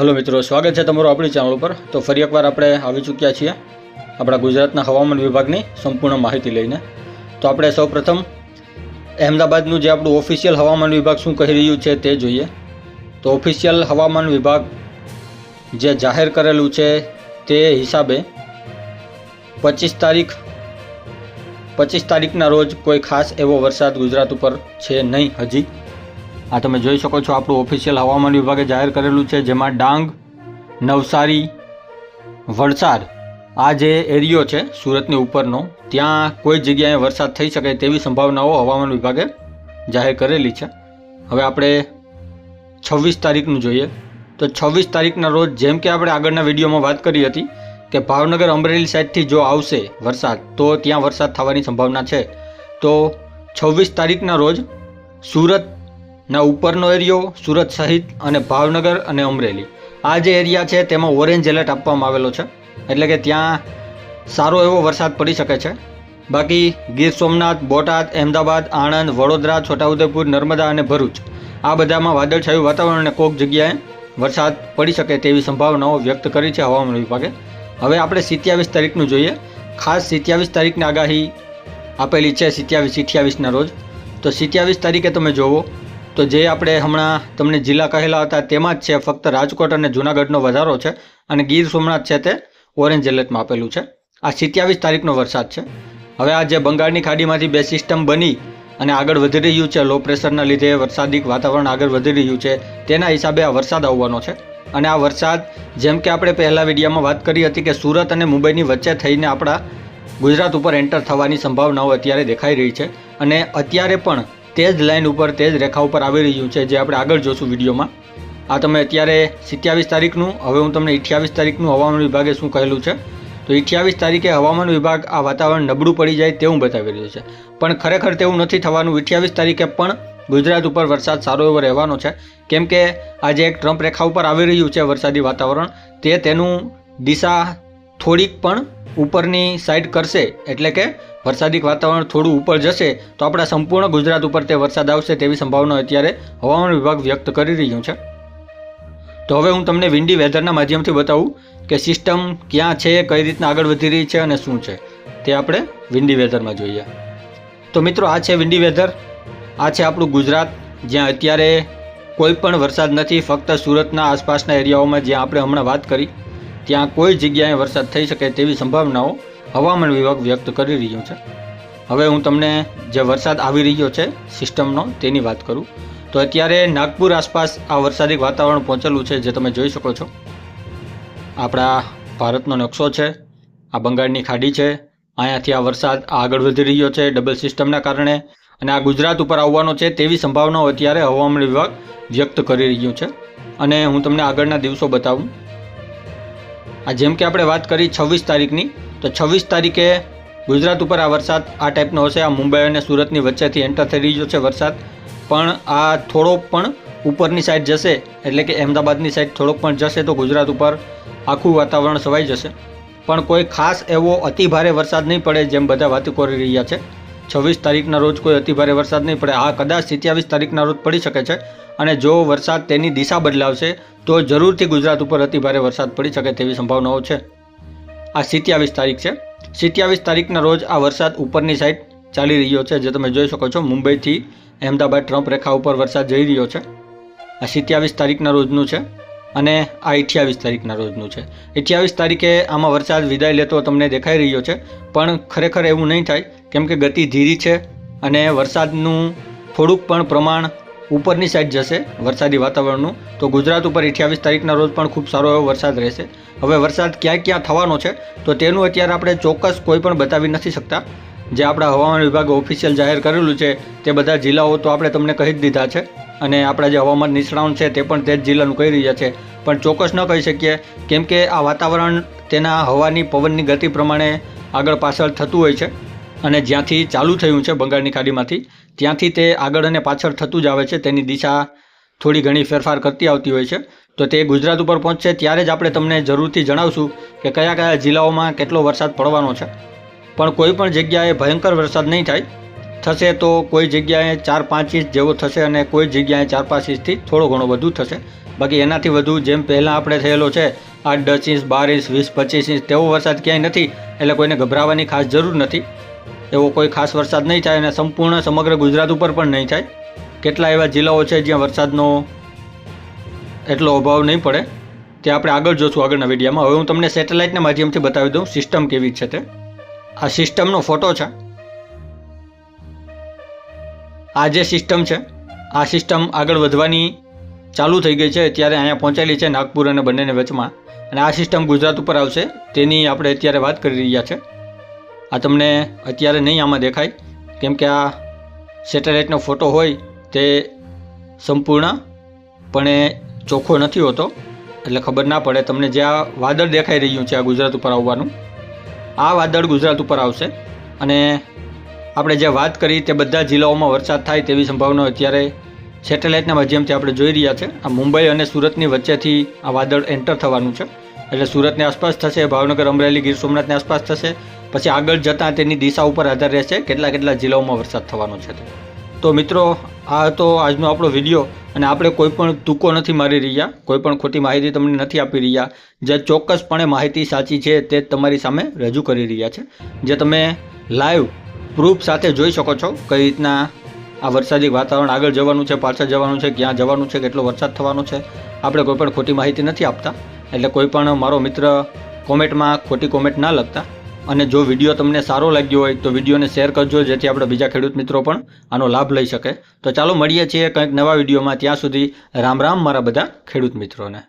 Hello મિત્રો, સ્વાગત છે તમારું આપણી ચેનલ ઉપર. તો ફરી એકવાર આપણે આવી ચૂક્યા છીએ આપણા ગુજરાતના હવામાન વિભાગની સંપૂર્ણ માહિતી લઈને. તો આપણે સૌપ્રથમ અહેમદાબાદનું જે આપણું ઓફિશિયલ હવામાન વિભાગ શું કહી રહ્યું છે તે જોઈએ. તો ઓફિશિયલ હવામાન વિભાગ જે જાહેર કરેલું છે તે હિસાબે પચીસ તારીખ, પચીસ તારીખના રોજ કોઈ ખાસ એવો વરસાદ ગુજરાત ઉપર છે નહીં હજી. આ તમે જોઈ શકો છો, આપણું ઓફિશિયલ હવામાન વિભાગે જાહેર કરેલું છે, જેમાં ડાંગ, નવસારી, વલસાડ આ જે એરિયો છે, સુરતની ઉપરનો, ત્યાં કોઈ જગ્યાએ વરસાદ થઈ શકે તેવી સંભાવનાઓ હવામાન વિભાગે જાહેર કરેલી છે. હવે આપણે છવ્વીસ તારીખનું જોઈએ. તો છવ્વીસ તારીખના રોજ જેમ કે આપણે આગળના વિડીયોમાં વાત કરી હતી કે ભાવનગર અમરેલી સાઈડથી જો આવશે વરસાદ, તો ત્યાં વરસાદ થવાની સંભાવના છે. તો છવ્વીસ તારીખના રોજ સુરતના ઉપરનો એરિયો, સુરત સહિત અને ભાવનગર અને અમરેલી. આ જે એરિયા છે તેમાં ઓરેન્જ એલર્ટ આપવામાં આવેલો છે. એટલે કે ત્યાં સારો એવો વરસાદ પડી શકે છે. બાકી ગીર સોમનાથ, બોટાદ અમદાવાદ આણંદ, વડોદરા, છોટાઉદેપુર, નર્મદા અને ભરૂચ, આ બધામાં વાદળછાયું વાતાવરણ અને કોઈક જગ્યાએ વરસાદ પડી શકે તેવી સંભાવનાઓ વ્યક્ત કરી છે હવામાન વિભાગે. હવે આપણે સિત્યાવીસ તારીખનું જોઈએ. ખાસ સિત્યાવીસ તારીખની આગાહી આપેલી છે સિત્યાવીસ અઠ્યાવીસના રોજ. તો સિત્યાવીસ તારીખે તમે જોવો તો જે આપણે હમણાં તમને જિલ્લા કહેલા હતા તેમાં જ છે, ફક્ત રાજકોટ અને જૂનાગઢનો વધારો છે અને ગીર સોમનાથ છે તે ઓરેન્જ એલર્ટમાં આપેલું છે. આ સિત્યાવીસ તારીખનો વરસાદ છે. હવે આ જે બંગાળની ખાડીમાંથી બે સિસ્ટમ બની અને આગળ વધી રહ્યું છે, લો પ્રેશરના લીધે વરસાદી વાતાવરણ આગળ વધી રહ્યું છે, તેના હિસાબે આ વરસાદ આવવાનો છે. અને આ વરસાદ, જેમ કે આપણે પહેલા વિડીયામાં વાત કરી હતી કે સુરત અને મુંબઈની વચ્ચે થઈને આપણા ગુજરાત ઉપર એન્ટર થવાની સંભાવનાઓ અત્યારે દેખાઈ રહી છે. અને અત્યારે પણ તે જ લાઇન ઉપર, તે જ રેખા ઉપર આવી રહ્યું છે, જે આપણે આગળ જોશું વિડીયોમાં. આ તમે અત્યારે સિત્યાવીસ તારીખનું, હવે હું તમને અઠ્યાવીસ તારીખનું હવામાન વિભાગે શું કહેલું છે? તો અઠ્યાવીસ તારીખે હવામાન વિભાગ આ વાતાવરણ નબળું પડી જાય તેવું બતાવી રહ્યું છે. પણ ખરેખર તેવું નથી થવાનું. અઠ્યાવીસ તારીખે પણ ગુજરાત ઉપર વરસાદ સારો એવો રહેવાનો છે. કેમ કે આજે એક ટ્રમ્પ રેખા ઉપર આવી રહ્યું છે વરસાદી વાતાવરણ. તે તેનું દિશા થોડીક પણ ઉપરની સાઈડ કરશે. એટલે કે વરસાદી વાતાવરણ થોડું ઉપર જશે તો આપણા સંપૂર્ણ ગુજરાત ઉપર તે વરસાદ આવશે તેવી સંભાવના અત્યારે હવામાન વિભાગ વ્યક્ત કરી રહ્યું છે. તો હવે હું તમને વિન્ડી વેધરના માધ્યમથી બતાવું કે સિસ્ટમ ક્યાં છે, કઈ રીતના આગળ વધી રહી છે અને શું છે. તે આપણે વિન્ડી વેધરમાં જોઈએ. તો મિત્રો, આ છે વિન્ડી વેધર. આ છે આપણું ગુજરાત, જ્યાં અત્યારે કોઈ પણ વરસાદ નથી, ફક્ત સુરતના આસપાસના એરિયાઓમાં જ્યાં આપણે હમણાં વાત કરી, ત્યાં કોઈ જગ્યાએ વરસાદ થઈ શકે તેવી સંભાવનાઓ હવામાન વિભાગ વ્યક્ત કરી રહ્યું છે. હવે હું તમને જે વરસાદ આવી રહ્યો છે, સિસ્ટમનો તેની વાત કરું. તો અત્યારે નાગપુર આસપાસ આ વરસાદી વાતાવરણ પહોંચેલું છે, જે તમે જોઈ શકો છો. આપણા ભારતનો નકશો છે, આ બંગાળની ખાડી છે, અહીંયાથી આ વરસાદ આગળ વધી રહ્યો છે, ડબલ સિસ્ટમના કારણે. અને આ ગુજરાત ઉપર આવવાનો છે તેવી સંભાવનાઓ અત્યારે હવામાન વિભાગ વ્યક્ત કરી રહ્યું છે. અને હું તમને આગળના દિવસો બતાવું. આ જેમ કે આપણે વાત કરી છવ્વીસ તારીખની, તો છવ્વીસ તારીખે ગુજરાત ઉપર આ વરસાદ આ ટાઈપનો હશે. આ મુંબઈ અને સુરતની વચ્ચેથી એન્ટર થઈ રહ્યો છે વરસાદ. પણ આ થોડોક પણ ઉપરની સાઈડ જશે, એટલે કે અહેમદાબાદની સાઈડ થોડોક પણ જશે તો ગુજરાત ઉપર આખું વાતાવરણ સવાઈ જશે. પણ કોઈ ખાસ એવો અતિભારે વરસાદ નહીં પડે જેમ બધા વાતો કરી રહ્યા છે. છવ્વીસ તારીખના રોજ કોઈ અતિભારે વરસાદ નહીં પડે. આ કદાચ સિત્યાવીસ તારીખના રોજ પડી શકે છે અને જો વરસાદ તેની દિશા બદલાવશે, તો જરૂરથી ગુજરાત ઉપર અતિભારે વરસાદ પડી શકે તેવી સંભાવનાઓ છે. આ સિત્યાવીસ તારીખ છે. સિત્યાવીસ તારીખના રોજ આ વરસાદ ઉપરની સાઈડ ચાલી રહ્યો છે, જે તમે જોઈ શકો છો. મુંબઈથી અહેમદાબાદ ટ્રમ્પ રેખા ઉપર વરસાદ જઈ રહ્યો છે. આ સિત્યાવીસ તારીખના રોજનું છે. અને આ અઠ્યાવીસ તારીખના રોજનું છે. અઠ્યાવીસ તારીખે આમાં વરસાદ વિદાય લેતો તમને દેખાઈ રહ્યો છે, પણ ખરેખર એવું નહીં થાય, કેમ કે ગતિ ધીરી છે અને વરસાદનું થોડુંક પણ પ્રમાણ ઉપરની સાઈડ જશે વરસાદી વાતાવરણનું. તો ગુજરાત ઉપર અઠ્યાવીસ તારીખના રોજ પણ ખૂબ સારો એવો વરસાદ રહેશે. હવે વરસાદ ક્યાં ક્યાં થવાનો છે, તો તેનું અત્યારે આપણે ચોક્કસ કોઈ પણ બતાવી નથી શકતા. જે આપણા હવામાન વિભાગે ઓફિશિયલ જાહેર કરેલું છે, તે બધા જિલ્લાઓ તો આપણે તમને કહી જ દીધા છે. અને આપણા જે હવામાન નિષ્ણાંત છે તે પણ તે જ જિલ્લાનું કહી રહ્યા છે. પણ ચોક્કસ ન કહી શકીએ કેમ કે આ વાતાવરણ તેના હવાની, પવનની ગતિ પ્રમાણે આગળ પાછળ થતું હોય છે અને જ્યાંથી ચાલુ થયું છે બંગાળની ખાડીમાંથી, ત્યાંથી તે આગળ અને પાછળ થતું જ આવે છે. તેની દિશા થોડી ઘણી ફેરફાર કરતી આવતી હોય છે. તો તે ગુજરાત ઉપર પહોંચશે ત્યારે જ આપણે તમને જરૂરથી જણાવશું કે કયા કયા જિલ્લાઓમાં કેટલો વરસાદ પડવાનો છે. પણ કોઈ પણ જગ્યાએ ભયંકર વરસાદ નહીં થાય. થશે તો કોઈ જગ્યાએ ચાર પાંચ ઇંચ જેવો થશે અને કોઈ જગ્યાએ ચાર પાંચ ઇંચથી થોડો ઘણો વધુ થશે. બાકી એનાથી વધુ જેમ પહેલાં આપણે થયેલો છે, આઠ દસ ઇંચ, બાર ઇંચ, વીસ, પચીસ ઇંચ, તેવો વરસાદ ક્યાંય નથી, એટલે કોઈને ગભરાવાની ખાસ જરૂર નથી. એવો કોઈ ખાસ વરસાદ નહીં થાય અને સંપૂર્ણ સમગ્ર ગુજરાત ઉપર પણ નહીં થાય. કેટલા એવા જિલ્લાઓ છે જ્યાં વરસાદનો એટલો અભાવ નહીં પડે. તે આપણે આગળ જોશું આગળના વિડીયામાં. હવે હું તમને સેટેલાઇટના માધ્યમથી બતાવી દઉં, સિસ્ટમ કેવી છે તે. આ સિસ્ટમનો ફોટો છે. આ જે સિસ્ટમ છે, આ સિસ્ટમ આગળ વધવાની ચાલુ થઈ ગઈ છે, અત્યારે અહીંયા પહોંચેલી છે નાગપુર અને બંનેને વચમાં. અને આ સિસ્ટમ ગુજરાત ઉપર આવશે, તેની આપણે અત્યારે વાત કરી રહ્યા છે. આ તમને અત્યારે નહીં આમાં દેખાય, કેમ કે આ સેટેલાઇટનો ફોટો હોય તે સંપૂર્ણપણે ચોખ્ખો નથી હોતો, એટલે ખબર ના પડે. તમને જે આ વાદળ દેખાઈ રહ્યું છે આ ગુજરાત ઉપર આવવાનું, આ વાદળ ગુજરાત ઉપર આવશે. અને આપણે જે વાત કરી તે બધા જિલ્લાઓમાં વરસાદ થાય તેવી સંભાવના અત્યારે સેટેલાઇટના માધ્યમથી આપણે જોઈ રહ્યા છે. આ મુંબઈ અને સુરતની વચ્ચેથી આ વાદળ એન્ટર થવાનું છે. એટલે સુરતની આસપાસ થશે, ભાવનગર, અમરેલી, ગીર સોમનાથની આસપાસ થશે. પછી આગળ જતાં તેની દિશા ઉપર આધાર રહેશે, કેટલા કેટલા જિલ્લાઓમાં વરસાદ થવાનો છે તો. મિત્રો, આ હતો આજનો આપણો વીડિયો અને આપણે કોઈ પણ તૂકો નથી મારી રહ્યા, કોઈ પણ ખોટી માહિતી તમને નથી આપી રહ્યા. જે ચોક્કસપણે માહિતી સાચી છે તે તમારી સામે રજૂ કરી રહ્યા છે. જે તમે લાઈવ પ્રૂફ સાથે જોઈ શકો છો કઈ રીતના આ વરસાદી વાતાવરણ આગળ જવાનું છે, પાછળ જવાનું છે, ક્યાં જવાનું છે, કેટલો વરસાદ થવાનો છે, આપણે કોઈ પણ ખોટી માહિતી નથી આપતા. એટલે કોઈ પણ મારો મિત્ર કોમેન્ટમાં ખોટી કોમેન્ટ ના લખતા. અને જો વીડિયો તમને સારો લાગ્યો હોય તો વિડીયોને શેર કરજો, જેથી આપણે બીજા ખેડૂત મિત્રો પણ આનો લાભ લઈ શકે. તો ચાલો મળીએ છીએ કંઈક નવા વિડીયોમાં. ત્યાં સુધી રામ રામ મારા બધા ખેડૂત મિત્રોને.